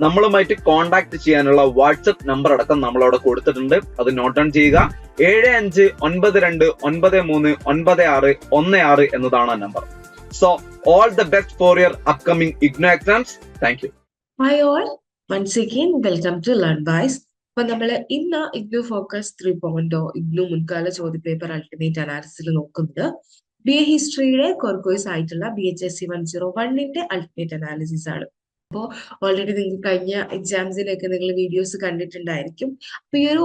നമ്മളുമായിട്ട് കോൺടാക്ട് ചെയ്യാനുള്ള WhatsApp number അടക്കം നമ്മൾ അവിടെ കൊടുത്തിട്ടുണ്ട്. അത് നോട്ട് ഡൗൺ ചെയ്യുക. ഏഴ് അഞ്ച് ഒൻപത് രണ്ട് ഒൻപത് മൂന്ന് ഒൻപത് ആറ് ഒന്ന് ആറ് എന്നതാണ് ആ number so all the best for your upcoming IGNOU exams thank you hi all once again welcome to learn ബൈസ് അപ്പൊ നമ്മൾ ഇന്ന് ഇഗ്നു ഫോക്കസ് ത്രീ പോയിന്റോ ഇഗ്നു മുൻകാല ചോദ്യപേപ്പർ അൾട്ടിമേറ്റ് അനാലിസിൽ നോക്കുന്നത് ബി എ ഹിസ്റ്ററിയുടെ കോർക്കോയ്സ് ആയിട്ടുള്ള B H S C one zero വണ്ണിന്റെ അൾട്ടിമേറ്റ് അനാലിസിസ് ആണ്. അപ്പോൾ ഓൾറെഡി നിങ്ങൾ കഴിഞ്ഞ എക്സാംസിലൊക്കെ നിങ്ങൾ വീഡിയോസ് കണ്ടിട്ടുണ്ടായിരിക്കും. അപ്പൊ ഈ ഒരു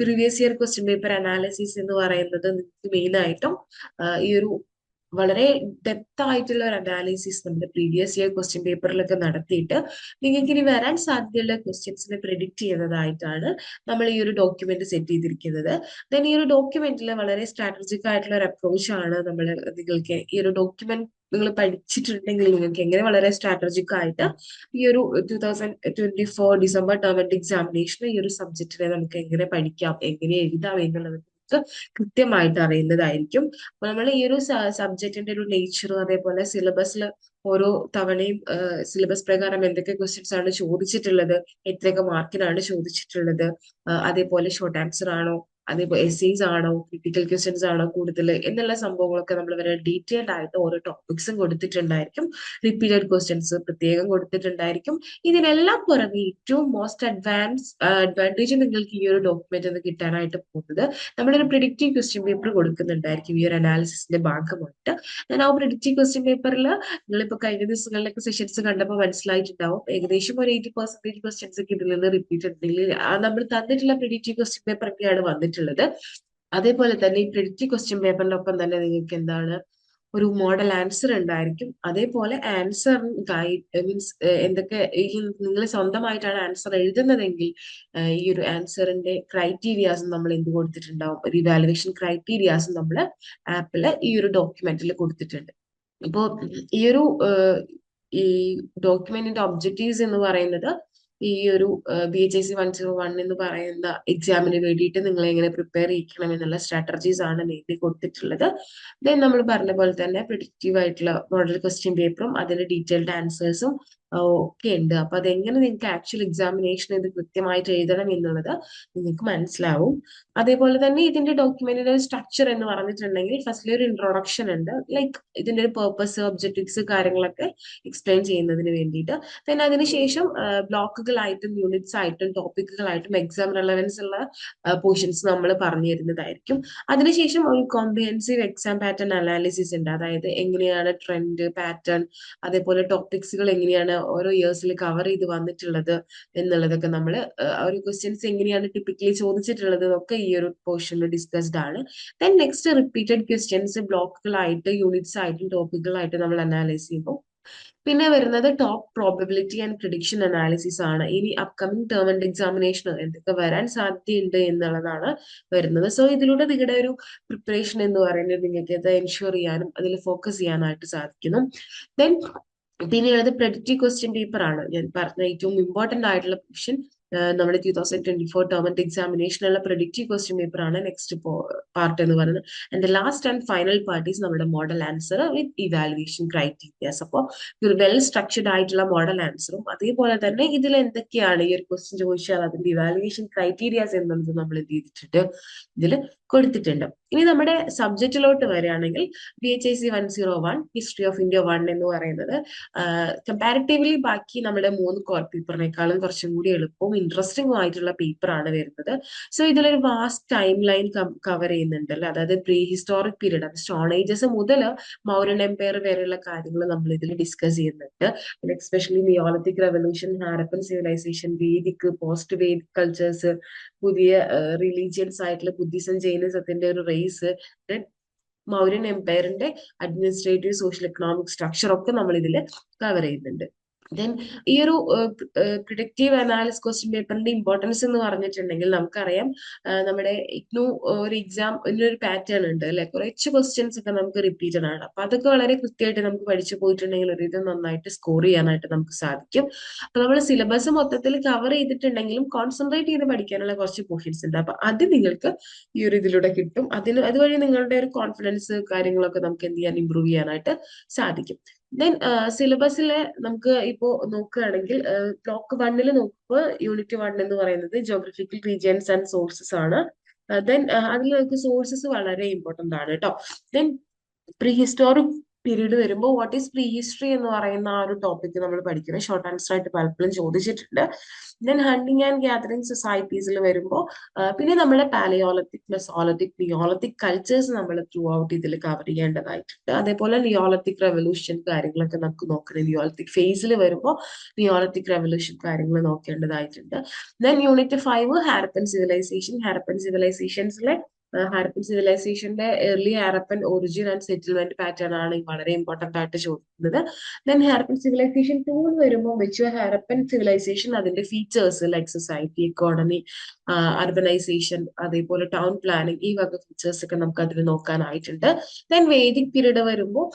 previous year question paper analysis എന്ന് പറയുന്നത് നിങ്ങൾക്ക് മെയിൻ ആയിട്ടും ഈ ഒരു വളരെ ഡെപ്ത് ആയിട്ടുള്ള ഒരു അനാലിസിസ് നമ്മുടെ പ്രീവിയസ് ഇയർ ക്വസ്റ്റ്യൻ പേപ്പറിലൊക്കെ നടത്തിയിട്ട് നിങ്ങൾക്ക് ഇനി വരാൻ സാധ്യതയുള്ള ക്വസ്റ്റ്യൻസിനെ പ്രിഡിക്റ്റ് ചെയ്യുന്നതായിട്ടാണ് നമ്മൾ ഈ ഒരു ഡോക്യുമെന്റ് സെറ്റ് ചെയ്തിരിക്കുന്നത്. ദെൻ ഈ ഒരു ഡോക്യുമെന്റിൽ വളരെ സ്ട്രാറ്റജിക് ആയിട്ടുള്ള ഒരു അപ്രോച്ച് ആണ് നമ്മൾ നിങ്ങൾക്ക് ഈ ഒരു ഡോക്യുമെന്റ് നിങ്ങൾ പഠിച്ചിട്ടുണ്ടെങ്കിൽ നിങ്ങൾക്ക് എങ്ങനെ വളരെ സ്ട്രാറ്റജിക് ആയിട്ട് ഈ ഒരു two thousand twenty four December term examination ഈ ഒരു സബ്ജക്റ്റിനെ നമുക്ക് എങ്ങനെ പഠിക്കാം എങ്ങനെ എഴുതാം എന്നുള്ളത് കൃത്യമായിട്ട് അറിയുന്നതായിരിക്കും. അപ്പൊ നമ്മൾ ഈ ഒരു സബ്ജക്റ്റിന്റെ ഒരു നേച്ചറും അതേപോലെ സിലബസിൽ ഓരോ തവണയും സിലബസ് പ്രകാരം എന്തൊക്കെ ക്വസ്റ്റ്യൻസ് ആണ് ചോദിച്ചിട്ടുള്ളത് എത്രയൊക്കെ മാർക്കിനാണ് ചോദിച്ചിട്ടുള്ളത് അതേപോലെ ഷോർട്ട് ആൻസർ ആണോ അതേപോലെ എസ്സേസ് ആണോ ക്രിട്ടിക്കൽ ക്വസ്റ്റ്യൻസ് ആണോ കൂടുതൽ എന്നുള്ള സംഭവങ്ങളൊക്കെ നമ്മൾ വരെ ഡീറ്റെയിൽഡ് ആയിട്ട് ഓരോ ടോപ്പിക്സും കൊടുത്തിട്ടുണ്ടായിരിക്കും. റിപ്പീറ്റഡ് ക്വസ്റ്റ്യൻസ് പ്രത്യേകം കൊടുത്തിട്ടുണ്ടായിരിക്കും. ഇതിനെല്ലാം പുറമെ ഏറ്റവും മോസ്റ്റ് അഡ്വാൻസ് അഡ്വാന്റേജ് നിങ്ങൾക്ക് ഈ ഒരു ഡോക്യുമെന്റ് ഒന്ന് കിട്ടാനായിട്ട് പോകുന്നത് നമ്മളൊരു പ്രിഡിക്റ്റീവ് ക്വസ്റ്റ്യൻ പേപ്പർ കൊടുക്കുന്നുണ്ടായിരിക്കും ഈ ഒരു അനാലിസിസിന്റെ ഭാഗമായിട്ട്. ഞാൻ ആ പ്രിഡിക്റ്റീവ് ക്വസ്റ്റ്യൻ പേപ്പറിൽ നിങ്ങളിപ്പോൾ കഴിഞ്ഞ ദിവസങ്ങളിലൊക്കെ സെഷൻസ് കണ്ടപ്പോൾ മനസ്സിലായിട്ടുണ്ടാവും. ഏകദേശം ഒരു എയ്റ്റി പെർസെന്റേജ് ക്വസ്റ്റ്യൻസ് ഒക്കെ ഇതിൽ നിന്ന് റിപ്പീറ്റ് ഉണ്ടെങ്കിൽ നമ്മൾ തന്നിട്ടുള്ള പ്രിഡിക്റ്റീവ് ക്വസ്റ്റ്യൻ പേപ്പർ ഒക്കെയാണ് വന്നിട്ടുള്ളത് അതേപോലെ തന്നെ ഈ പ്രിഡിക്റ്റ് ക്വസ്റ്റ്യൻ പേപ്പറിനൊപ്പം തന്നെ നിങ്ങൾക്ക് എന്താണ് ഒരു മോഡൽ ആൻസർ ഉണ്ടായിരിക്കും. അതേപോലെ ആൻസർ ഗൈഡ് മീൻസ് എന്തൊക്കെ ഈ നിങ്ങൾ സ്വന്തമായിട്ടാണ് ആൻസർ എഴുതുന്നതെങ്കിൽ ഈ ഒരു ആൻസറിന്റെ ക്രൈറ്റീരിയാസും നമ്മൾ എന്ത് കൊടുത്തിട്ടുണ്ടാവും? ഒരു ഇവാലുവേഷൻ ക്രൈറ്റീരിയാസും നമ്മൾ ആപ്പിൽ ഈ ഒരു ഡോക്യുമെന്റിൽ കൊടുത്തിട്ടുണ്ട്. ഇപ്പോ ഈ ഒരു ഈ ഡോക്യുമെന്റിന്റെ ഒബ്ജക്റ്റീവ്സ് എന്ന് പറയുന്നത് ഈ ഒരു B H I C one zero one എന്ന് പറയുന്ന എക്സാമിന് വേണ്ടിയിട്ട് നിങ്ങൾ എങ്ങനെ പ്രിപ്പയർ ചെയ്യിക്കണം എന്നുള്ള സ്ട്രാറ്റജീസ് ആണ് മെയിൻലി കൊടുത്തിട്ടുള്ളത്. ദെൻ നമ്മൾ പറഞ്ഞ പോലെ തന്നെ പ്രിഡിക്റ്റീവ് ആയിട്ടുള്ള മോഡൽ ക്വസ്റ്റ്യൻ പേപ്പറും അതിന്റെ ഡീറ്റെയിൽഡ് ആൻസേഴ്സും ഒക്കെ ഉണ്ട്. അപ്പൊ അതെങ്ങനെ നിങ്ങൾക്ക് ആക്ച്വൽ എക്സാമിനേഷൻ ഇത് കൃത്യമായിട്ട് എഴുതണം എന്നുള്ളത് നിങ്ങൾക്ക് മനസ്സിലാവും. അതേപോലെ തന്നെ ഇതിന്റെ ഡോക്യുമെന്റിന്റെ സ്ട്രക്ചർ എന്ന് പറഞ്ഞിട്ടുണ്ടെങ്കിൽ ഫസ്റ്റിൽ ഒരു ഇൻട്രൊഡക്ഷൻ ഉണ്ട്. ലൈക്ക് ഇതിന്റെ ഒരു പേർപ്പസ് ഒബ്ജക്റ്റീവ്സ് കാര്യങ്ങളൊക്കെ എക്സ്പ്ലെയിൻ ചെയ്യുന്നതിന് വേണ്ടിയിട്ട്. പിന്നെ അതിനുശേഷം ബ്ലോക്കുകളായിട്ടും യൂണിറ്റ്സ് ആയിട്ടും ടോപ്പിക്കുകളായിട്ടും എക്സാം റെലവൻസ് ഉള്ള പോർഷൻസ് നമ്മൾ പറഞ്ഞു തരുന്നതായിരിക്കും. അതിനുശേഷം ഒരു കോംപ്രിഹെൻസീവ് എക്സാം പാറ്റേൺ അനാലിസിസ് ഉണ്ട്. അതായത് എങ്ങനെയാണ് ട്രെൻഡ് പാറ്റേൺ അതേപോലെ ടോപ്പിക്സുകൾ എങ്ങനെയാണ് ഓരോ ഇയേഴ്സിൽ കവർ ചെയ്ത് വന്നിട്ടുള്ളത് എന്നുള്ളതൊക്കെ നമ്മൾ ഒരു ക്വസ്റ്റ്യൻസ് എങ്ങനെയാണ് ടിപ്പിക്കലി ചോദിച്ചിട്ടുള്ളത് ഒക്കെ ഈ ഒരു പോർഷനിൽ ഡിസ്കസ്ഡ് ആണ്. ദെൻ നെക്സ്റ്റ് റിപ്പീറ്റഡ് ക്വസ്റ്റ്യൻസ് ബ്ലോക്കുകളായിട്ട് യൂണിറ്റ്സ് ആയിട്ടും ടോപ്പിക്കുകളായിട്ട് നമ്മൾ അനാലൈസ് ചെയ്യുമ്പോൾ പിന്നെ വരുന്നത് top probability and prediction analysis ആണ്. ഇനി അപ്കമിങ് ടേം ആൻഡ് എക്സാമിനേഷൻ എന്തൊക്കെ വരാൻ സാധ്യതയുണ്ട് എന്നുള്ളതാണ് വരുന്നത്. സോ ഇതിലൂടെ നിങ്ങളുടെ ഒരു പ്രിപ്പറേഷൻ എന്ന് പറയുന്നത് നിങ്ങൾക്ക് അത് എൻഷുർ ചെയ്യാനും അതിൽ ഫോക്കസ് ചെയ്യാനായിട്ട് സാധിക്കുന്നു. ദെൻ പിന്നെയുള്ളത് പ്രെഡിക്റ്റീവ് ക്വസ്റ്റ്യൻ പേപ്പർ ആണ്. ഞാൻ പറഞ്ഞ ഏറ്റവും ഇമ്പോർട്ടന്റ് ആയിട്ടുള്ള ക്വസ്റ്റ്യൻ നമ്മുടെ two thousand twenty four and എക്സാമിനേഷനുള്ള predictive question paper ആണ് നെക്സ്റ്റ് പാർട്ട് എന്ന് പറയുന്നത്. And last and final part is നമ്മുടെ model answer with evaluation criterias അപ്പോൾ ഒരു വെൽ സ്ട്രക്ചർഡ് ആയിട്ടുള്ള മോഡൽ ആൻസറും അതേപോലെ തന്നെ ഇതിൽ എന്തൊക്കെയാണ് ഈ ഒരു ക്വസ്റ്റ്യൻ ചോദിച്ചാൽ അതിന്റെ ഇവാലുവേഷൻ ക്രൈറ്റീരിയാസ് എന്നുള്ളത് നമ്മൾ എന്ത് ചെയ്തിട്ടുണ്ട്? ഇതിൽ കൊടുത്തിട്ടുണ്ട്. ഇനി നമ്മുടെ സബ്ജക്റ്റിലോട്ട് വരികയാണെങ്കിൽ B H I C one zero one history of India one എന്ന് പറയുന്നത് കമ്പാരിറ്റീവ്ലി ബാക്കി നമ്മുടെ മൂന്ന് കോർ പേപ്പറിനേക്കാളും കുറച്ചും കൂടി എളുപ്പവും ഇൻട്രസ്റ്റിംഗും ആയിട്ടുള്ള പേപ്പറാണ് വരുന്നത്. സോ ഇതിലൊരു വാസ്റ്റ് ടൈം ലൈൻ കവർ ചെയ്യുന്നുണ്ടല്ലോ അതായത് പ്രീ ഹിസ്റ്റോറിക് പീരീഡ് അത് സ്റ്റോൺ ഏജസ് മുതൽ മൗരൻ എംപയർ വരെയുള്ള കാര്യങ്ങൾ നമ്മൾ ഇതിൽ ഡിസ്കസ് ചെയ്യുന്നുണ്ട്. Especially neolithic revolution Harappan civilization Vedic post Vedic cultures പുതിയ റിലീജിയൻസ് ആയിട്ടുള്ള ബുദ്ധിസം ജൈനിസത്തിന്റെ ഒരു റേസ് മൗര്യൻ എംപയറിന്റെ അഡ്മിനിസ്ട്രേറ്റീവ് സോഷ്യൽ എക്കണോമിക് സ്ട്രക്ചർ ഒക്കെ നമ്മൾ ഇതിൽ കവർ ചെയ്യുന്നുണ്ട്. ദെൻ ഈ ഒരു പ്രിഡിക്റ്റീവ് അനാലിസ് ക്വസ്റ്റ്യൻ പേപ്പറിന്റെ ഇമ്പോർട്ടൻസ് എന്ന് പറഞ്ഞിട്ടുണ്ടെങ്കിൽ നമുക്കറിയാം നമ്മുടെ ഇഗ്നു ഒരു എക്സാം ഇതിനൊരു പാറ്റേൺ ഉണ്ട് അല്ലെ? കുറച്ച് ക്വസ്റ്റ്യൻസ് ഒക്കെ നമുക്ക് റിപ്പീറ്റഡ് ആണ് അപ്പൊ അതൊക്കെ വളരെ കൃത്യമായിട്ട് നമുക്ക് പഠിച്ചു പോയിട്ടുണ്ടെങ്കിൽ ഒരു ഇത് നന്നായിട്ട് സ്കോർ ചെയ്യാനായിട്ട് നമുക്ക് സാധിക്കും. അപ്പൊ നമ്മൾ സിലബസ് മൊത്തത്തിൽ കവർ ചെയ്തിട്ടുണ്ടെങ്കിലും കോൺസെൻട്രേറ്റ് ചെയ്ത് പഠിക്കാനുള്ള കുറച്ച് പോർഷൻസ് ഉണ്ട്. അപ്പൊ അത് നിങ്ങൾക്ക് ഈ ഒരു ഇതിലൂടെ കിട്ടും. അതിന് അതുവഴി നിങ്ങളുടെ ഒരു കോൺഫിഡൻസ് കാര്യങ്ങളൊക്കെ നമുക്ക് എന്ത് ചെയ്യാൻ ഇമ്പ്രൂവ് ചെയ്യാനായിട്ട് സാധിക്കും. ദെൻ സിലബസിലെ നമുക്ക് ഇപ്പോ നോക്കുകയാണെങ്കിൽ ബ്ലോക്ക് വണ്ണിൽ നോക്കുമ്പോൾ യൂണിറ്റ് വൺ എന്ന് പറയുന്നത് ജോഗ്രഫിക്കൽ റീജിയൻസ് ആൻഡ് സോഴ്സസ് ആണ്. ദെൻ അതിൽ നമുക്ക് സോഴ്സസ് വളരെ ഇമ്പോർട്ടന്റ് ആണ് കേട്ടോ ദെൻ പ്രീ ഹിസ്റ്റോറിക് പീരീഡ് വരുമ്പോൾ വാട്ട് ഈസ് പ്രീ ഹിസ്റ്ററി എന്ന് പറയുന്ന ആ ഒരു ടോപ്പിക് നമ്മൾ പഠിക്കുന്നത് ഷോർട്ട് ആൻസർ ആയിട്ട് പലപ്പോഴും ചോദിച്ചിട്ടുണ്ട്. ദെൻ ഹണ്ടിങ് ആൻഡ് ഗ്യാതറിംഗ് സൊസൈറ്റീസിൽ വരുമ്പോൾ പിന്നെ നമ്മുടെ പാലയോളത്തിക് മെസോളത്തിക് നിയോളത്തിക് കൾച്ചേഴ്സ് നമ്മൾ ത്രൂ ഔട്ട് ഇതിൽ കവർ ചെയ്യേണ്ടതായിട്ടുണ്ട്. അതേപോലെ നിയോളത്തിക് റെവല്യൂഷൻ കാര്യങ്ങളൊക്കെ നമുക്ക് നോക്കണം. നിയോളത്തിക് ഫേസിൽ വരുമ്പോൾ നിയോളത്തിക് റെവല്യൂഷൻ കാര്യങ്ങൾ നോക്കേണ്ടതായിട്ടുണ്ട്. Then unit five Harappan civilisation Harappan സിവിലൈസേഷൻസിലെ Harappan സിവിലൈസേഷന്റെ early Harappan origin and settlement pattern ആണ് വളരെ ഇമ്പോർട്ടന്റ് ആയിട്ട് ചോദിക്കുന്നത്. ദെൻ ഹാരപ്പൻ സിവിലൈസേഷൻ ടൂ എന്ന് വരുമ്പോൾ വെച്ച് ഹാരപ്പൻ സിവിലൈസേഷൻ അതിന്റെ features like society economy urbanisation അതേപോലെ ടൗൺ പ്ലാനിങ് ഈ വക ഫീച്ചേഴ്സ് ഒക്കെ നമുക്ക് അതിൽ നോക്കാനായിട്ടുണ്ട്. ദെൻ വേദിക് പീരീഡ് വരുമ്പോൾ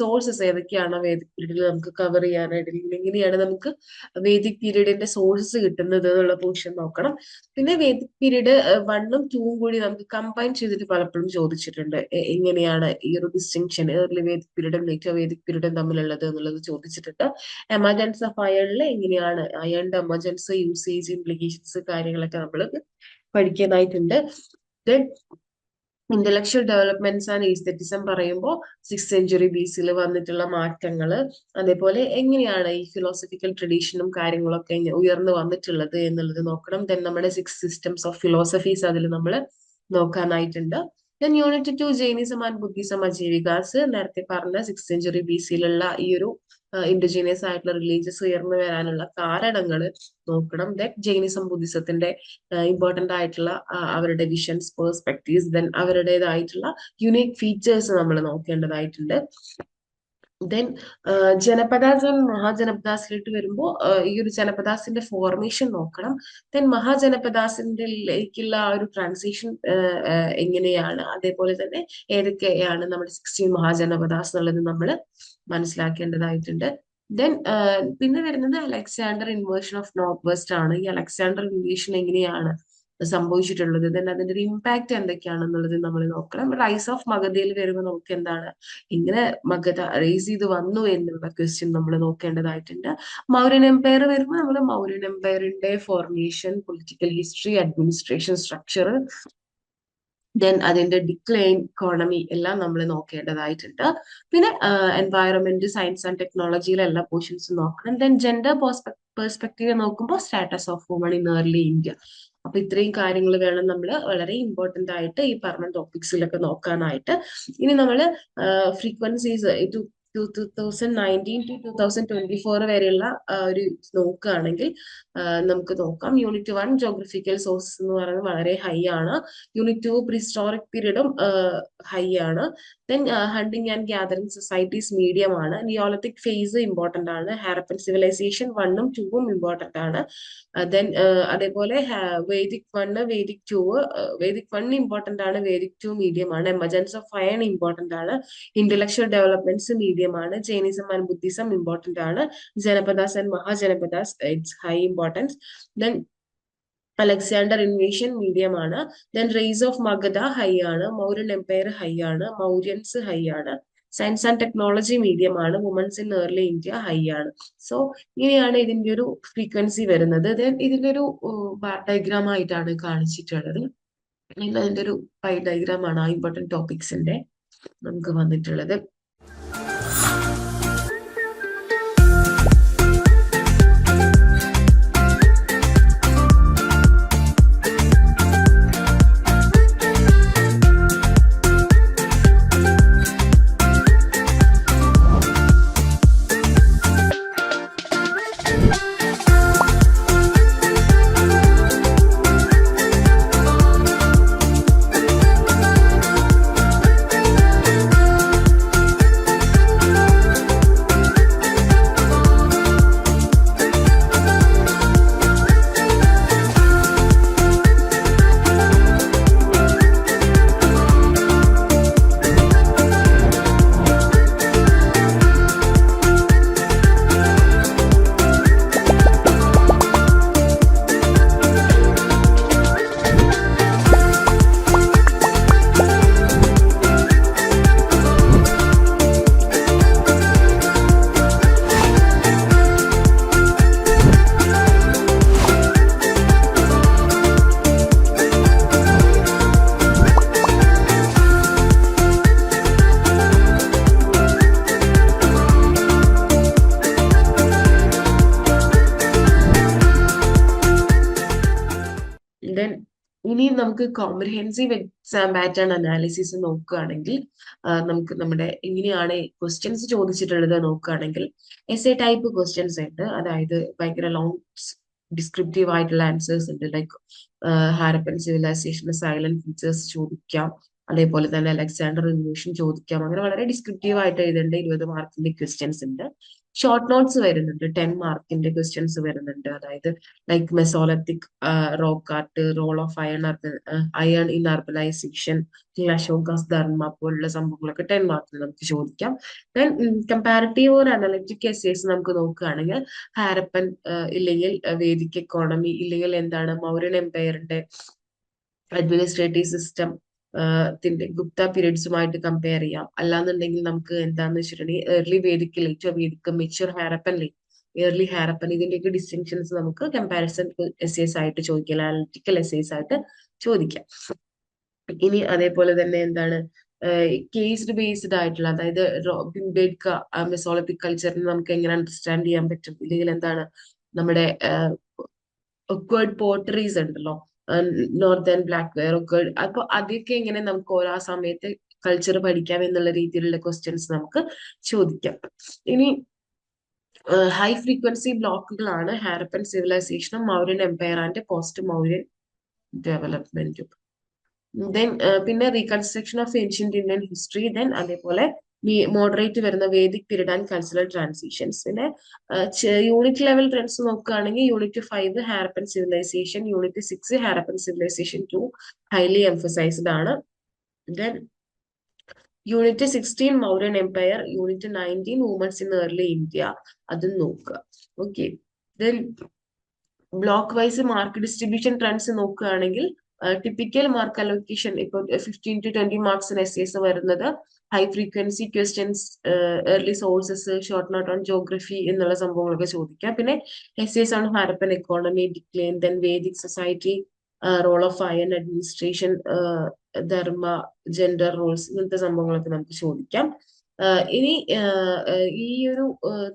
സോഴ്സസ് ഏതൊക്കെയാണ് വേദിക് പീരീഡിൽ നമുക്ക് കവർ ചെയ്യാനായിട്ട് എങ്ങനെയാണ് നമുക്ക് വേദിക് പീരീഡിന്റെ സോഴ്സസ് കിട്ടുന്നത് എന്നുള്ള പോർഷൻ നോക്കണം. പിന്നെ വേദിക് പീരീഡ് വണ്ണും ടൂവും കൂടി നമുക്ക് കമ്പൈൻ ചെയ്തിട്ട് പലപ്പോഴും ചോദിച്ചിട്ടുണ്ട്. എങ്ങനെയാണ് ഈ ഒരു ഡിസ്റ്റിങ്ഷൻ ഏർലി വേദിക് പീരീഡും ലേറ്റർ വേദിക് പീരീഡും തമ്മിലുള്ളത് എന്നുള്ളത് ചോദിച്ചിട്ടുണ്ട്. എമർജൻസ് ഓഫ് അയണിൽ എങ്ങനെയാണ് അയണിന്റെ എമർജൻസ് യൂസേജ് ഇംപ്ലിക്കേഷൻസ് കാര്യങ്ങളൊക്കെ നമ്മൾ പഠിക്കാനായിട്ടുണ്ട്. Then intellectual developments and aestheticism പറയുമ്പോൾ സിക്സ് സെഞ്ചുറി ബി സിയിൽ വന്നിട്ടുള്ള മാറ്റങ്ങൾ അതേപോലെ എങ്ങനെയാണ് ഈ ഫിലോസഫിക്കൽ ട്രഡീഷനും കാര്യങ്ങളൊക്കെ ഉയർന്നു വന്നിട്ടുള്ളത് എന്നുള്ളത് നോക്കണം. ദെൻ നമ്മുടെ സിക്സ് സിസ്റ്റംസ് ഓഫ് ഫിലോസഫീസ് അതിൽ നമ്മൾ നോക്കാനായിട്ടുണ്ട്. Then unit two Jainism and Buddhism Ajivikas നേരത്തെ പറഞ്ഞ സിക്സ് സെഞ്ചുറി ബി സിയിലുള്ള ഈ ഒരു ഇൻഡിജീനിയസ് ആയിട്ടുള്ള റിലീജിയസ് ഉയർന്നു വരാനുള്ള കാരണങ്ങൾ നോക്കണം. ദറ്റ് ജൈനിസം ബുദ്ധിസത്തിന്റെ ഇമ്പോർട്ടന്റ് ആയിട്ടുള്ള അവരുടെ വിഷൻസ് പേഴ്സ്പെക്ടീവ്സ് ദെൻ അവരുടേതായിട്ടുള്ള യുണീക് ഫീച്ചേഴ്സ് നമ്മൾ നോക്കേണ്ടതായിട്ടുണ്ട്. ദെൻ ജനപദാസ് ആൻഡ് മഹാജനപദാസിലോട്ട് വരുമ്പോൾ ഈ ഒരു ജനപദാസിന്റെ ഫോർമേഷൻ നോക്കണം. ദെൻ മഹാജനപദാസിന്റെലേക്കുള്ള ആ ഒരു ട്രാൻസിഷൻ എങ്ങനെയാണ്? അതേപോലെ തന്നെ ഏതൊക്കെയാണ് നമ്മുടെ സിക്സ്റ്റീൻ മഹാജനപദാസ് എന്നുള്ളത് നമ്മൾ മനസ്സിലാക്കേണ്ടതായിട്ടുണ്ട്. ദെൻ പിന്നെ വരുന്നത് Alexander invasion of north west ആണ്. ഈ അലക്സാണ്ടർ ഇൻവേഷൻ എങ്ങനെയാണ്? സംഭവിച്ചിട്ടുള്ളത്. ദെൻ അതിന്റെ ഒരു ഇമ്പാക്ട് എന്തൊക്കെയാണെന്നുള്ളത് നമ്മൾ നോക്കണം. റൈസ് ഓഫ് മഗധയിൽ വരുമ്പോൾ നമുക്ക് എന്താണ്? ഇങ്ങനെ മഗധ റൈസ് ചെയ്ത് വന്നു എന്നുള്ള ക്വസ്റ്റ്യൻ നമ്മൾ നോക്കേണ്ടതായിട്ടുണ്ട്. മൗര്യൻ എംപയർ വരുമ്പോൾ നമ്മൾ Mauryan എംപയറിന്റെ formation political history administration structure then അതിന്റെ ഡിക്ലൈൻ ഇക്കോണമി എല്ലാം നമ്മൾ നോക്കേണ്ടതായിട്ടുണ്ട്. പിന്നെ എൻവയറമെന്റ് സയൻസ് ആൻഡ് ടെക്നോളജിയിലെ എല്ലാ പോർഷൻസും നോക്കണം. ദെൻ ജെൻഡർ പെർസ്പെക്റ്റീവ് നോക്കുമ്പോൾ status of women in early India അപ്പൊ ഇത്രയും കാര്യങ്ങൾ വേണം നമ്മൾ വളരെ ഇമ്പോർട്ടന്റ് ആയിട്ട് ഈ പറഞ്ഞ ടോപ്പിക്സിലൊക്കെ നോക്കാനായിട്ട്. ഇനി നമ്മൾ frequencies two thousand nineteen to two thousand twenty four വരെയുള്ള ഒരു നോക്കുകയാണെങ്കിൽ നമുക്ക് നോക്കാം. യൂണിറ്റ് വൺ ജോഗ്രഫിക്കൽ സോഴ്സസ് എന്ന് പറയുന്നത് വളരെ ഹൈ ആണ്. യൂണിറ്റ് ടു പ്രിസ്റ്റോറിക് പീരീഡും ഹൈ ആണ്. Then hunting and gathering societies medium ആണ്. നിയോളത്തിക് ഫേസ് ഇമ്പോർട്ടന്റ് ആണ്. ഹാരപ്പൻ സിവിലൈസേഷൻ വണ്ണും ടൂവും ഇമ്പോർട്ടന്റ് ആണ്. ദെൻ അതേപോലെ Vedic one Vedic two Vedic one important ആണ്. വേദിക് ടു മീഡിയം ആണ്. എമർജൻസ് ഓഫ് ഫയർ ഇമ്പോർട്ടന്റ് ആണ്. ഇന്റലക്ച്വൽ ഡെവലപ്മെന്റ്സ് മീഡിയം ആണ് ജൈനിസം ആൻഡ് ബുദ്ധിസം ഇമ്പോർട്ടന്റ് ആണ്. Janapadas and Mahajanapadas it's high importance then Alexander invasion ആണ്. Then rise of Magadha high ആണ്. Mauryan empire high ആണ്. Mauryans high ആണ്. Science and technology medium ആണ്. Women's in early India high ആണ്. So ഇങ്ങനെയാണ് ഇതിന്റെ ഒരു ഫ്രീക്വൻസി വരുന്നത്. ദെൻ ഇതിന്റെ ഒരു ഡയഗ്രാം ആയിട്ടാണ് കാണിച്ചിട്ടുള്ളത്. അതിന്റെ ഒരു ഡയഗ്രാം ആണ് ആ ഇമ്പോർട്ടന്റ് ടോപ്പിക്സിന്റെ നമുക്ക് വന്നിട്ടുള്ളത്. നമുക്ക് കോംപ്രിഹെൻസീവ് എക്സാം പാറ്റേൺ അനാലിസിസ് നോക്കുകയാണെങ്കിൽ നമുക്ക് നമ്മുടെ എങ്ങനെയാണ് ക്വസ്റ്റ്യൻസ് ചോദിച്ചിട്ടുള്ളത് നോക്കുകയാണെങ്കിൽ എസ് എ ടൈപ്പ് ക്വസ്റ്റ്യൻസ് ഉണ്ട്. അതായത് ഭയങ്കര ലോങ് ഡിസ്ക്രിപ്റ്റീവ് ആയിട്ടുള്ള ആൻസേഴ്സ് ഉണ്ട്. Like Harappan civilisation salient features ചോദിക്കാം. അതേപോലെ തന്നെ അലക്സാണ്ടർ റിവ്യൂഷൻ ചോദിക്കാം. അങ്ങനെ വളരെ ഡിസ്ക്രിപ്റ്റീവ് ആയിട്ട് എഴുതേണ്ട ഇരുപത് മാർക്കിന്റെ ക്വസ്റ്റ്യൻസ് ഉണ്ട്. ഷോർട്ട് നോട്ട്സ് വരുന്നുണ്ട്. ടെൻ മാർക്കിന്റെ ക്വസ്റ്റ്യൻസ് വരുന്നുണ്ട്. അതായത് like Mesolithic rock art role of iron iron in urbanisation Ashoka's dharma പോലുള്ള സംഭവങ്ങളൊക്കെ ടെൻ മാർക്കിന് നമുക്ക് ചോദിക്കാം. Then comparative or analytic essays നമുക്ക് നോക്കുകയാണെങ്കിൽ ഹാരപ്പൻ ഇല്ലെങ്കിൽ വേദിക് എക്കോണമി ഇല്ലെങ്കിൽ എന്താണ് മൗര്യൻ എംപയറിന്റെ അഡ്മിനിസ്ട്രേറ്റീവ് സിസ്റ്റം ത്തിന്റെ ഗുപ്ത പീരീഡ്സുമായിട്ട് കമ്പയർ ചെയ്യാം. അല്ലാന്നുണ്ടെങ്കിൽ നമുക്ക് എന്താന്ന് വെച്ചിട്ടുണ്ടെങ്കിൽ early Vedic late Vedic mature Harappan early Harappan ഇതിന്റെയൊക്കെ ഡിസ്റ്റിങ്ഷൻസ് നമുക്ക് കമ്പാരിസൺ എസ്സേസ് ആയിട്ട് ചോദിക്കാം അനാലിറ്റിക്കൽ എസ്സേസ് ആയിട്ട് ചോദിക്കാം. ഇനി അതേപോലെ തന്നെ എന്താണ് കേസ്ഡ് ബേസ്ഡ് ആയിട്ടുള്ള അതായത് റോബിൻ ബിംബേഡ്ക മെസോളപ്പിക് കൾച്ചറിനെ നമുക്ക് എങ്ങനെ അണ്ടർസ്റ്റാൻഡ് ചെയ്യാൻ പറ്റും? ഇല്ലെങ്കിൽ എന്താണ് നമ്മുടെ ഒക്വേർഡ് പോട്ടറീസ് ഉണ്ടല്ലോ നോർത്തേൺ ബ്ലാക്ക് വെയർ ഒക്കെ അപ്പൊ അതൊക്കെ എങ്ങനെ നമുക്ക് ഓരോ സമയത്ത് കൾച്ചർ പഠിക്കാം എന്നുള്ള രീതിയിലുള്ള ക്വസ്റ്റ്യൻസ് നമുക്ക് ചോദിക്കാം. ഇനി ഹൈ ഫ്രീക്വൻസി ബ്ലോക്കുകളാണ് Harappan സിവിലൈസേഷനും Mauryan empire and post Mauryan ഡെവലപ്മെന്റും then പിന്നെ reconstruction of ancient Indian history then അതേപോലെ മോഡറേറ്റ് വരുന്ന Vedic period and cultural transitions പിന്നെ യൂണിറ്റ് ലെവൽ ട്രെൻഡ്സ് നോക്കുകയാണെങ്കിൽ unit five Harappan civilisation unit six Harappan civilisation two highly emphasised ആണ്. Then unit sixteen Mauryan empire unit nineteen women's in early India അതും നോക്കുക. Okay then block wise mark distribution trends നോക്കുകയാണെങ്കിൽ typical mark allocation ഇപ്പൊ fifteen to twenty marks S S വരുന്നത് high frequency questions early sources short note on geography എന്നുള്ള സംഭവങ്ങളൊക്കെ ചോദിക്കാം. പിന്നെ S S on Harappan economy decline then Vedic society role of iron administration dharma gender roles ഇങ്ങനത്തെ സംഭവങ്ങളൊക്കെ നമുക്ക് ചോദിക്കാം. ഇനി ഈ ഒരു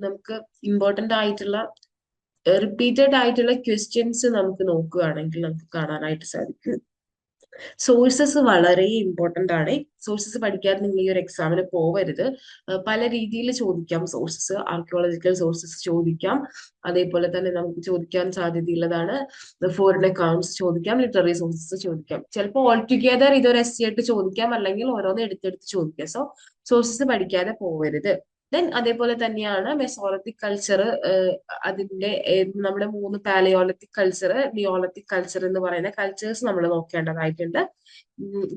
നമുക്ക് ഇമ്പോർട്ടന്റ് ആയിട്ടുള്ള റിപ്പീറ്റഡ് ആയിട്ടുള്ള ക്വസ്റ്റ്യൻസ് നമുക്ക് നോക്കുകയാണെങ്കിൽ നമുക്ക് കാണാനായിട്ട് സാധിക്കും. സോഴ്സസ് വളരെ ഇമ്പോർട്ടന്റ് ആണ്. സോഴ്സസ് പഠിക്കാതെ നിങ്ങൾ ഈ ഒരു എക്സാമിന് പോവരുത്. പല രീതിയിൽ ചോദിക്കാം. സോഴ്സസ് ആർക്കിയോളജിക്കൽ സോഴ്സസ് ചോദിക്കാം. അതേപോലെ തന്നെ നമുക്ക് ചോദിക്കാൻ സാധ്യതയുള്ളതാണ്. ഫോറിൻ അക്കൗണ്ട്സ് ചോദിക്കാം. ലിറ്റററി സോഴ്സസ് ചോദിക്കാം. ചിലപ്പോൾ ഓൾ ടുഗെദർ ഇതൊരു എസ് ആയിട്ട് ചോദിക്കാം. അല്ലെങ്കിൽ ഓരോന്ന് എടുത്തെടുത്ത് ചോദിക്കാം. സോ സോഴ്സസ് പഠിക്കാതെ പോവരുത്. ദെൻ അതേപോലെ തന്നെയാണ് മെസോളത്തിക് കൾച്ചർ അതിന്റെ നമ്മുടെ മൂന്ന് പാലയോളത്തിക് കൾച്ചർ നിയോളത്തിക് കൾച്ചർ എന്ന് പറയുന്ന കൾച്ചേഴ്സ് നമ്മൾ നോക്കേണ്ടതായിട്ടുണ്ട്.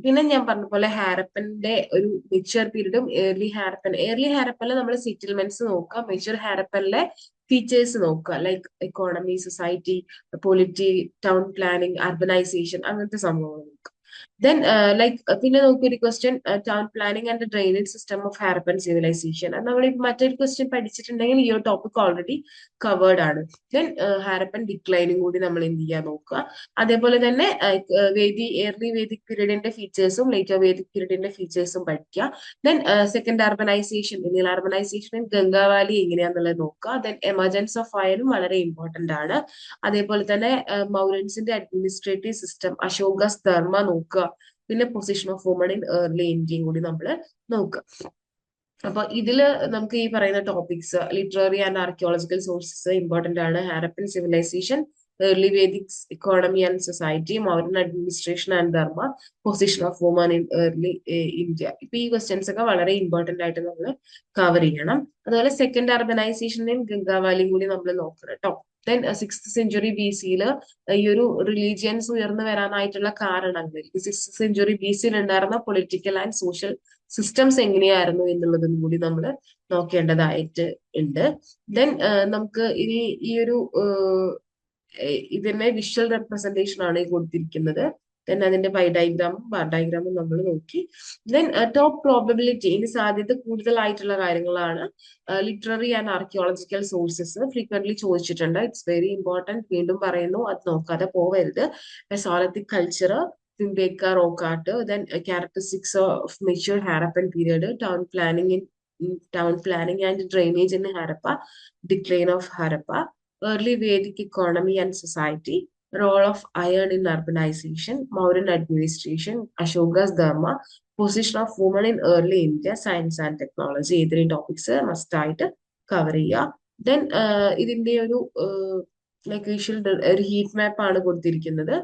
പിന്നെ ഞാൻ പറഞ്ഞ പോലെ ഹാരപ്പന്റെ ഒരു മെച്ചുവർ പീരീഡും ഏർലി ഹാരപ്പൻ ഏർലി ഹാരപ്പനിൽ നമ്മൾ സെറ്റിൽമെന്റ്സ് നോക്കുക മെച്ചുവർ ഹാരപ്പനിലെ ഫീച്ചേഴ്സ് നോക്കുക like economy society polity town planning urbanisation അങ്ങനത്തെ സംഭവങ്ങൾ നോക്കുക. ദെൻ ലൈക്ക് പിന്നെ നോക്കിയൊരു question town planning and drainage system of Harappan civilisation അത് നമ്മൾ മറ്റൊരു ക്വസ്റ്റ്യൻ പഠിച്ചിട്ടുണ്ടെങ്കിൽ ഈ ഒരു ടോപ്പിക് ഓൾറെഡി കവേർഡ് ആണ്. ദെൻ ഹാരപ്പൻ ഡിക്ലൈനും കൂടി നമ്മൾ എന്ത് ചെയ്യാൻ നോക്കുക? അതേപോലെ തന്നെ വേദി എയർലി വേദിക് പീരീഡിന്റെ ഫീച്ചേഴ്സും ലേറ്റർ വേദിക് പീരീഡിന്റെ ഫീച്ചേഴ്സും പഠിക്കുക. Then second urbanisation Indian urbanisation Ganga valley എങ്ങനെയാന്നുള്ളത് നോക്കുക. ദെൻ എമർജൻസ് ഓഫ് ഫയറും വളരെ ഇമ്പോർട്ടന്റ് ആണ്. അതേപോലെ തന്നെ മൗരൻസിന്റെ അഡ്മിനിസ്ട്രേറ്റീവ് സിസ്റ്റം അശോകസ് ധർമ്മ നോക്കുക. പിന്നെ position of women in early ഇന്ത്യയും കൂടി നമ്മൾ നോക്കുക. അപ്പൊ ഇതിൽ നമുക്ക് ഈ പറയുന്ന topics literary and archaeological sources important ആണ്. Harappan civilisation early Vedic economy and society Mauryan administration and dharma position of women in early India ഇപ്പൊ ഈ ക്വസ്റ്റ്യൻസ് ഒക്കെ വളരെ ഇമ്പോർട്ടന്റ് ആയിട്ട് നമ്മൾ കവർ ചെയ്യണം. അതുപോലെ സെക്കൻഡ് അർബനൈസേഷനെയും ഗംഗാവാലിയും കൂടി നമ്മൾ നോക്കണം കേട്ടോ ദെൻ സിക്സ്ത് സെഞ്ചുറി ബി സിയിൽ ഈ ഒരു റിലീജിയൻസ് ഉയർന്നു വരാനായിട്ടുള്ള കാരണങ്ങൾ. സിക്സ് സെഞ്ചുറി ബി സിയിൽ ഉണ്ടായിരുന്ന പൊളിറ്റിക്കൽ ആൻഡ് സോഷ്യൽ സിസ്റ്റംസ് എങ്ങനെയായിരുന്നു എന്നുള്ളതും കൂടി നമ്മൾ നോക്കേണ്ടതായിട്ട് ഉണ്ട്. ദെൻ നമുക്ക് ഇനി ഈ ഒരു ഇതിന്റെ വിഷ്വൽ റെപ്രസെന്റേഷൻ ആണ് കൊടുത്തിരിക്കുന്നത്. ദെൻ അതിന്റെ പൈ ഡയഗ്രാമും ബാർ ഡയഗ്രാമും നമ്മൾ നോക്കി ദെൻ ടോപ്പ് പ്രോബബിലിറ്റി ഇനി സാധ്യത കൂടുതലായിട്ടുള്ള കാര്യങ്ങളാണ് literary and archaeological sources frequently ചോദിച്ചിട്ടുണ്ട് ഇറ്റ്സ് വെരി ഇമ്പോർട്ടന്റ് വീണ്ടും പറയുന്നു അത് നോക്കാതെ പോവരുത് Mesolithic culture then uh, characteristics of mature Harappan period, town planning in, in town planning and drainage in Harappa, decline of Harappa, early Vedic economy and society, role of iron in urbanization, Mauryan administration, Ashoka's Dharma, position of women in early India, science and technology. ഇത്രയും topics must ആയിട്ട് cover ചെയ്യുക then ഇതിന്റെ ഒരു like visual ഒരു heat map ആണ് കൊടുത്തിരിക്കുന്നത്.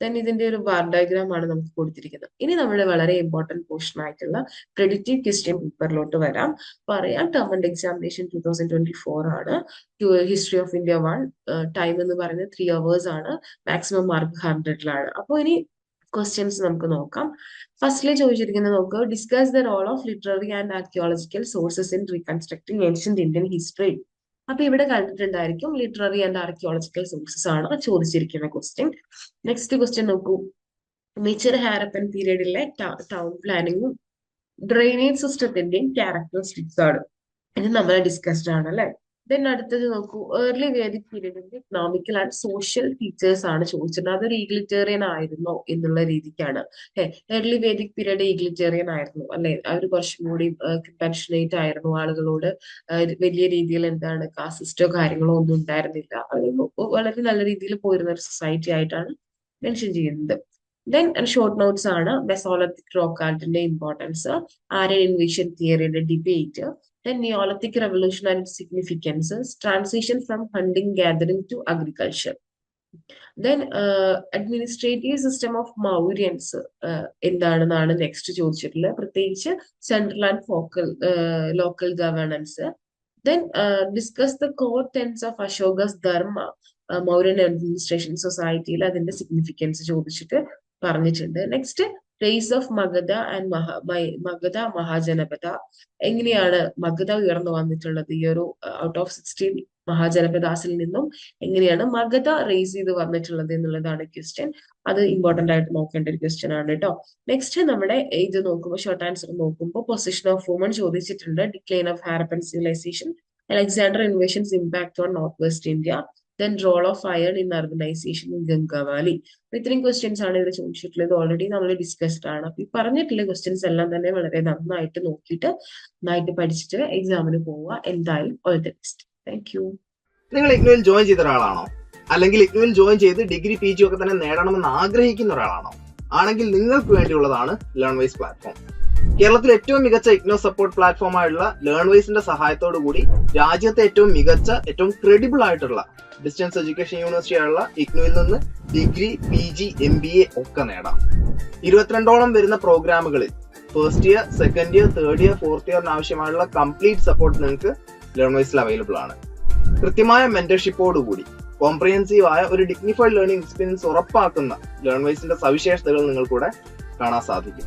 Then ഇതിന്റെ ഒരു ബാർ ഡയഗ്രാം ആണ് നമുക്ക് കൊടുത്തിരിക്കുന്നത്. ഇനി നമ്മൾ വളരെ ഇമ്പോർട്ടന്റ് പോർഷൻ ആയിട്ടുള്ള പ്രെഡിക്റ്റീവ് ക്വസ്റ്റ്യൻ പേപ്പറിലോട്ട് വരാം. പറയാം term and examination two thousand twenty four ആണ് history of India one time എന്ന് പറയുന്നത് ത്രീ അവേഴ്സ് ആണ്. മാക്സിമം മാർക്ക് ഹൺഡ്രഡിലാണ് അപ്പോൾ ഇനി ക്വസ്റ്റ്യൻസ് നമുക്ക് നോക്കാം. ഫസ്റ്റിലെ ചോദിച്ചിരിക്കുന്നത് നോക്കുക discuss the role of literary and archaeological sources in reconstructing ancient Indian history അപ്പൊ ഇവിടെ കണ്ടിട്ടുണ്ടായിരിക്കും ലിറ്റററി ആൻഡ് ആർക്കിയോളജിക്കൽ സോഴ്സസ് ആണ് ചോദിച്ചിരിക്കുന്ന ക്വസ്റ്റ്യൻ നെക്സ്റ്റ് ക്വസ്റ്റ്യൻ നോക്കൂ. മേച്ചർ ഹാരപ്പൻ പീരീഡിലെ ടൗൺ പ്ലാനിങ്ങും ഡ്രെയിനേജ് സിസ്റ്റത്തിന്റെയും ക്യാരക്ടറിസ്റ്റിക്സ് ആണ്. ഇത് നമ്മൾ ഡിസ്കസ്ഡ് ആണ് അല്ലെ? ദെൻ അടുത്തത് നോക്കൂ ഏർലി വേദിക് പീരീഡിന്റെ ഇക്കണോമിക്കൽ ആൻഡ് സോഷ്യൽ ഫീച്ചേഴ്സ് ആണ് ചോദിച്ചിട്ടുള്ളത്. അതൊരു ഈഗ്ലിറ്റേറിയൻ ആയിരുന്നോ എന്നുള്ള രീതിക്കാണ്. ഏർലി വേദിക് പീരീഡ് ഈഗ്ലിറ്റേറിയൻ ആയിരുന്നു അല്ലെ? അവർ കുറച്ചും കൂടി കമ്പാഷനേറ്റ് ആയിരുന്നു ആളുകളോട്. വലിയ രീതിയിൽ എന്താണ് കാസിസ്റ്റോ കാര്യങ്ങളോ ഒന്നും ഉണ്ടായിരുന്നില്ല. വളരെ നല്ല രീതിയിൽ പോയിരുന്ന ഒരു സൊസൈറ്റി ആയിട്ടാണ് മെൻഷൻ ചെയ്യുന്നത്. ദെൻ ഷോർട്ട് നോട്ട്സ് ആണ് ബെസോളത്തിക് റോക്കാർട്ടിന്റെ importance Aryan invasion തിയറിയുടെ debate then Neolithic revolution and its significances, transition from hunting gathering to agriculture. Then uh, administrative system of Mauryans എന്താണെന്നാണ് നെക്സ്റ്റ് ചോദിച്ചിട്ടുള്ളത്. പ്രത്യേകിച്ച് central and focal local governance then discuss the core tenets of Ashoka's dharma Mauryan administration സൊസൈറ്റിയിൽ അതിന്റെ significance ചോദിച്ചിട്ട് പറഞ്ഞിട്ടുണ്ട്. Next rise of Magadha and Maha Magadha Mahajanapada എങ്ങനെയാണ് മഗധ ഉയർന്നു വന്നിട്ടുള്ളത്? ഈ ഒരു ഔട്ട് ഓഫ് സിക്സ്റ്റീൻ മഹാജനപദാസിൽ നിന്നും എങ്ങനെയാണ് മഗധ റേസ് ചെയ്ത് വന്നിട്ടുള്ളത് എന്നുള്ളതാണ് ക്വസ്റ്റ്യൻ അത് ഇമ്പോർട്ടന്റ് ആയിട്ട് നോക്കേണ്ട ഒരു ക്വസ്റ്റ്യൻ ആണ് കേട്ടോ. നെക്സ്റ്റ് നമ്മുടെ ഇത് നോക്കുമ്പോൾ ഷോർട്ട് ആൻസർ നോക്കുമ്പോൾ പൊസിഷൻ ഓഫ് വുമൺ ചോദിച്ചിട്ടുണ്ട്. Decline of Harappan civilisation Alexander invasions impact on north west India then role of iron in urbanisation in Ganga valley ഇത്രയും ക്വസ്റ്റ്യൻസ് ആണ് ഇതിൽ ചോദിച്ചിട്ടുള്ളത്. ഓൾറെഡി നമ്മൾ ഡിസ്കസ്ഡ് ആണ്. അപ്പൊ ഈ പറഞ്ഞിട്ടുള്ള ക്വസ്റ്റ്യൻസ് എല്ലാം തന്നെ വളരെ നന്നായിട്ട് നോക്കിയിട്ട് നന്നായിട്ട് പഠിച്ചിട്ട് എക്സാമിന് പോവുക. എന്തായാലും all the best thank you നിങ്ങൾ ഇഗ്നുവിൽ ജോയിൻ ചെയ്ത ഒരാളാണോ? അല്ലെങ്കിൽ ഇഗ്നുവിൽ ജോയിൻ ചെയ്ത് ഡിഗ്രി പി ജി ഒക്കെ തന്നെ നേടണമെന്ന് ആഗ്രഹിക്കുന്ന ഒരാളാണോ? ആണെങ്കിൽ നിങ്ങൾക്ക് വേണ്ടിയുള്ളതാണ് ലേൺ വൈസ് പ്ലാറ്റ്ഫോം കേരളത്തിലെ ഏറ്റവും മികച്ച ഇഗ്നോ സപ്പോർട്ട് പ്ലാറ്റ്ഫോം ആയിട്ടുള്ള ലേൺ വൈസിന്റെ സഹായത്തോടു കൂടി രാജ്യത്തെ ഏറ്റവും മികച്ച ഏറ്റവും ക്രെഡിബിൾ ആയിട്ടുള്ള ഡിസ്റ്റൻസ് എഡ്യൂക്കേഷൻ യൂണിവേഴ്സിറ്റി ആയുള്ള ഇഗ്നുവിൽ നിന്ന് degree P G M B A ഒക്കെ നേടാം. ഇരുപത്തിരണ്ടോളം വരുന്ന പ്രോഗ്രാമുകളിൽ first year second year third year fourth ഇയറിന് ആവശ്യമായുള്ള കംപ്ലീറ്റ് സപ്പോർട്ട് നിങ്ങൾക്ക് ലേണേഴ്സിൽ അവൈലബിൾ ആണ്. കൃത്യമായ മെന്റർഷിപ്പോടുകൂടി കോംപ്രിഹെൻസീവ് ആയ ഒരു ഡിഗ്നിഫൈഡ് ലേണിംഗ് എക്സ്പീരിയൻസ് ഉറപ്പാക്കുന്ന ലേൺവൈസിന്റെ സവിശേഷതകൾ നിങ്ങൾക്കൂടെ കാണാൻ സാധിക്കും.